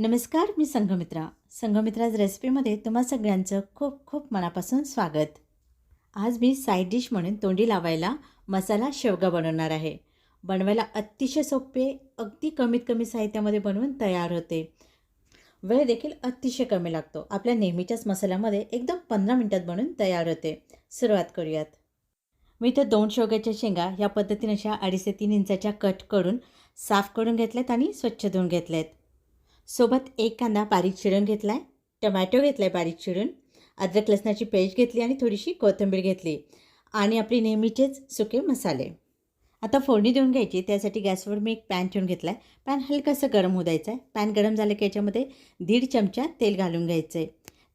नमस्कार मी संघमित्रा. संघमित्राज रेसिपीमध्ये तुम्हा सगळ्यांचं खूप खूप मनापासून स्वागत. आज मी साईड डिश म्हणून तोंडी लावायला मसाला शेवगा बनवणार आहे. बनवायला अतिशय सोपे अगदी कमीत कमी साहित्यामध्ये बनवून तयार होते. वेळ देखील अतिशय कमी लागतो. आपल्या नेहमीच्याच मसाल्यामध्ये एकदम पंधरा मिनटात बनवून तयार होते. सुरुवात करूयात. मी इथं दोन शेवग्याच्या शेंगा या पद्धतीने अशा अडीच ते तीन इंचाच्या कट करून साफ करून घेतल्यात आणि स्वच्छ धुवून घेतल्यात. सोबत एक कांदा बारीक चिरून घेतला आहे टमॅटो घेतला आहे बारीक चिरून अद्रक लसणाची पेस्ट घेतली आणि थोडीशी कोथिंबीर घेतली आणि आपली नेहमीचेच सुके मसाले. आता फोडणी देऊन घ्यायची त्यासाठी गॅसवर मी एक पॅन ठेवून घेतला आहे पॅन हलकंसं गरम होऊ द्यायचं आहे पॅन गरम झालं की याच्यामध्ये दीड चमचा तेल घालून घ्यायचं आहे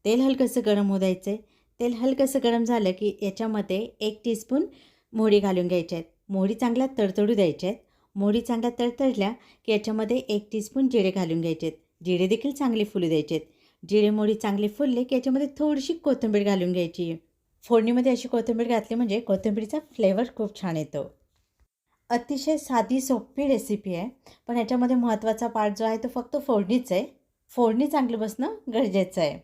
तेल हलकंसं गरम होऊ द्यायचं आहे तेल हलकंसं गरम झालं की याच्यामध्ये एक टीस्पून मोहरी घालून घ्यायच्या आहेत. मोहरी चांगल्या तडतडू द्यायच्या आहेत. मोहरी चांगल्या तडतडल्या की याच्यामध्ये एक टीस्पून जिरे घालून घ्यायचे आहेत. जिरे देखील चांगले फुलू द्यायचे आहेत जिरे मोहरी चांगले फुलले की याच्यामध्ये थोडीशी कोथिंबीर घालून घ्यायची. फोडणीमध्ये अशी कोथिंबीर घातली म्हणजे कोथिंबीरीचा फ्लेवर खूप छान येतो. अतिशय साधी सोपी रेसिपी आहे. पण ह्याच्यामध्ये महत्त्वाचा पार्ट जो आहे तो फक्त फोडणीच आहे. फोडणी चांगली बसणं गरजेचं आहे.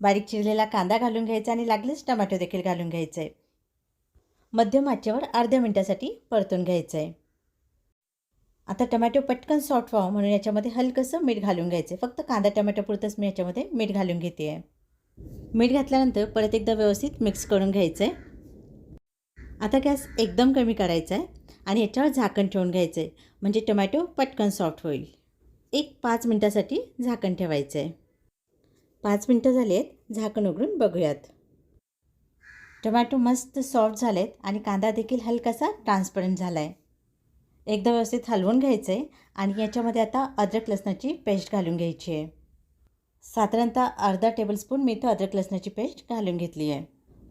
बारीक चिरलेला कांदा घालून घ्यायचा आणि लागलेच टमॅटो देखील घालून घ्यायचं. आहे मध्यम आचेवर अर्ध्या मिनटासाठी परतून घ्यायचं आहे आता टमॅटो पटकन सॉफ्ट व्हावं म्हणून याच्यामध्ये हलकंसं मीठ घालून घ्यायचं आहे फक्त कांदा टमॅटोपुरतंच मी याच्यामध्ये मीठ घालून घेते. आहे मीठ घातल्यानंतर परत एकदा व्यवस्थित मिक्स करून घ्यायचं आहे आता गॅस एकदम कमी करायचा आहे आणि याच्यावर झाकण ठेवून घ्यायचं आहे म्हणजे टमॅटो पटकन सॉफ्ट होईल. एक पाच मिनटासाठी झाकण ठेवायचं आहे पाच मिनटं झाली आहेत झाकण उघडून बघूयात. टमॅटो मस्त सॉफ्ट झाले आहेत आणि कांदा देखील हलकासा ट्रान्सपरंट झाला आहे एकदा व्यवस्थित हलवून घ्यायचं आहे आणि याच्यामध्ये आता अद्रक लसणाची पेस्ट घालून घ्यायची आहे. साधारणतः अर्धा टेबलस्पून मी इथं अद्रक लसणाची पेस्ट घालून घेतली आहे.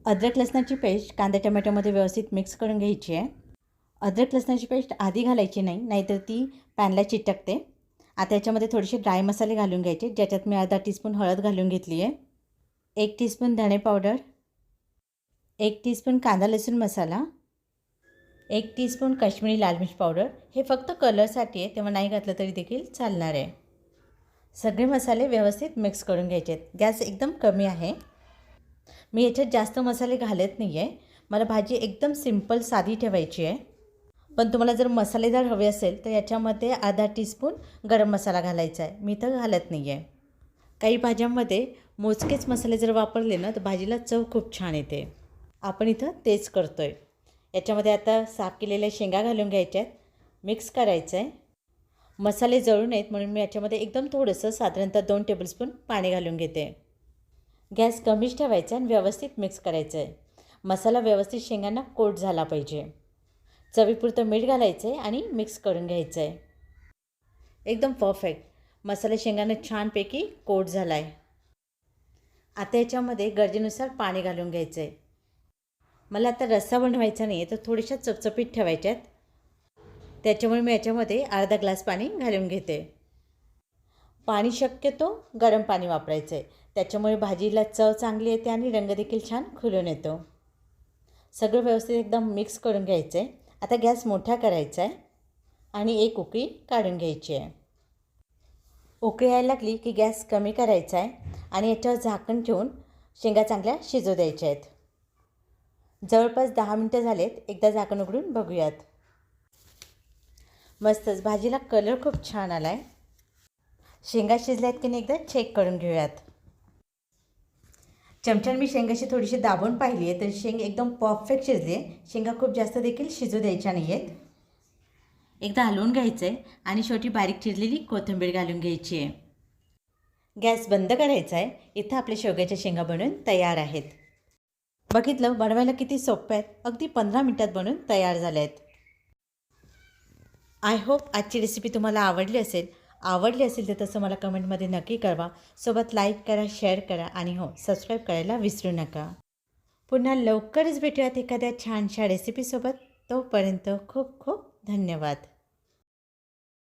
अद्रक लसणाची पेस्ट कांदा टमॅटोमध्ये व्यवस्थित मिक्स करून घ्यायची आहे. अद्रक लसणाची पेस्ट आधी घालायची नाही नाहीतर ती पॅनला चिटकते. आता याच्यामध्ये थोडेसे ड्राय मसाले घालून घ्यायचे ज्याच्यात मी अर्धा टीस्पून हळद घालून घेतली आहे. एक टीस्पून धणे पावडर एक टीस्पून कांदा लसूण मसाला एक टीस्पून काश्मीरी लाल मिर्च पावडर हे फक्त कलरसाठी आहे तेव्हा नाही घातलं तरी देखील चालणार आहे. सगळे मसाले व्यवस्थित मिक्स करून घ्यायचे आहेत गॅस एकदम कमी आहे. मी याच्यात जास्त मसाले घालत नाही आहे मला भाजी एकदम सिंपल साधी ठेवायची आहे. पण तुम्हाला जर मसालेदार हवे असेल तर याच्यामध्ये अर्धा टीस्पून गरम मसाला घालायचा आहे. मी तर घालत नाही आहे काही भाज्यांमध्ये मोजकेच मसाले जर वापरले ना तर भाजीला चव खूप छान येते. आपण इथं तेच करतो आहे याच्यामध्ये आता साफ केलेल्या शेंगा घालून घ्यायच्या आहेत मिक्स करायचं आहे मसाले जळू नयेत म्हणून मी याच्यामध्ये एकदम थोडंसं साधारणतः दोन टेबलस्पून पाणी घालून घेते. गॅस कमीच ठेवायचा आणि व्यवस्थित मिक्स करायचं आहे मसाला व्यवस्थित शेंगांना कोट झाला पाहिजे. चवीपुरतं मीठ घालायचं आहे आणि मिक्स करून घ्यायचं आहे एकदम परफेक्ट मसाला शेंगांना छानपैकी कोट झाला आहे आता याच्यामध्ये गरजेनुसार पाणी घालून घ्यायचं आहे मला आता रस्सा बनवायचा नाही आहे तर थोड्याशा चपचपीत ठेवायच्यात. त्याच्यामुळे मी याच्यामध्ये अर्धा ग्लास पाणी घालून घेते. पाणी शक्यतो गरम पाणी वापरायचं आहे त्याच्यामुळे भाजीला चव चांगली येते आणि रंगदेखील छान खुलून येतो. सगळं व्यवस्थित एकदम मिक्स करून घ्यायचं आहे आता गॅस मोठा करायचा आहे आणि एक उकळी काढून घ्यायची आहे. उकळी यायला लागली की गॅस कमी करायचा आहे आणि याच्यावर झाकण ठेवून शेंगा चांगल्या शिजू द्यायच्या आहेत जवळपास दहा मिनटं झालेत एकदा झाकण उघडून बघूयात. मस्तच भाजीला कलर खूप छान आला आहे शेंगा शिजल्यात की नाही एकदा चेक करून घेऊयात. चमच्यानं मी शेंगाशी थोडीशी दाबून पाहिली आहे तर शेंग एकदम परफेक्ट शिजली आहे. शेंगा खूप जास्त देखील शिजू द्यायच्या नाही आहेत एकदा हलवून घ्यायचं आहे आणि शेवटी बारीक चिरलेली कोथिंबीर घालून घ्यायची आहे. गॅस बंद करायचा आहे इथं आपल्या शेवग्याच्या शेंगा बनवून तयार आहेत. बघितलं बनवायला किती सोपं आहेत. अगदी पंधरा मिनटात बनवून तयार झाले आहेत. आय होप आजची रेसिपी तुम्हाला आवडली असेल. आवडली असेल तर तसं मला कमेंटमध्ये नक्की कळवा. सोबत लाईक करा शेअर करा आणि हो सबस्क्राईब करायला विसरू नका. पुन्हा लवकरच भेटूयात एखाद्या छानशा रेसिपीसोबत तोपर्यंत खूप खूप धन्यवाद.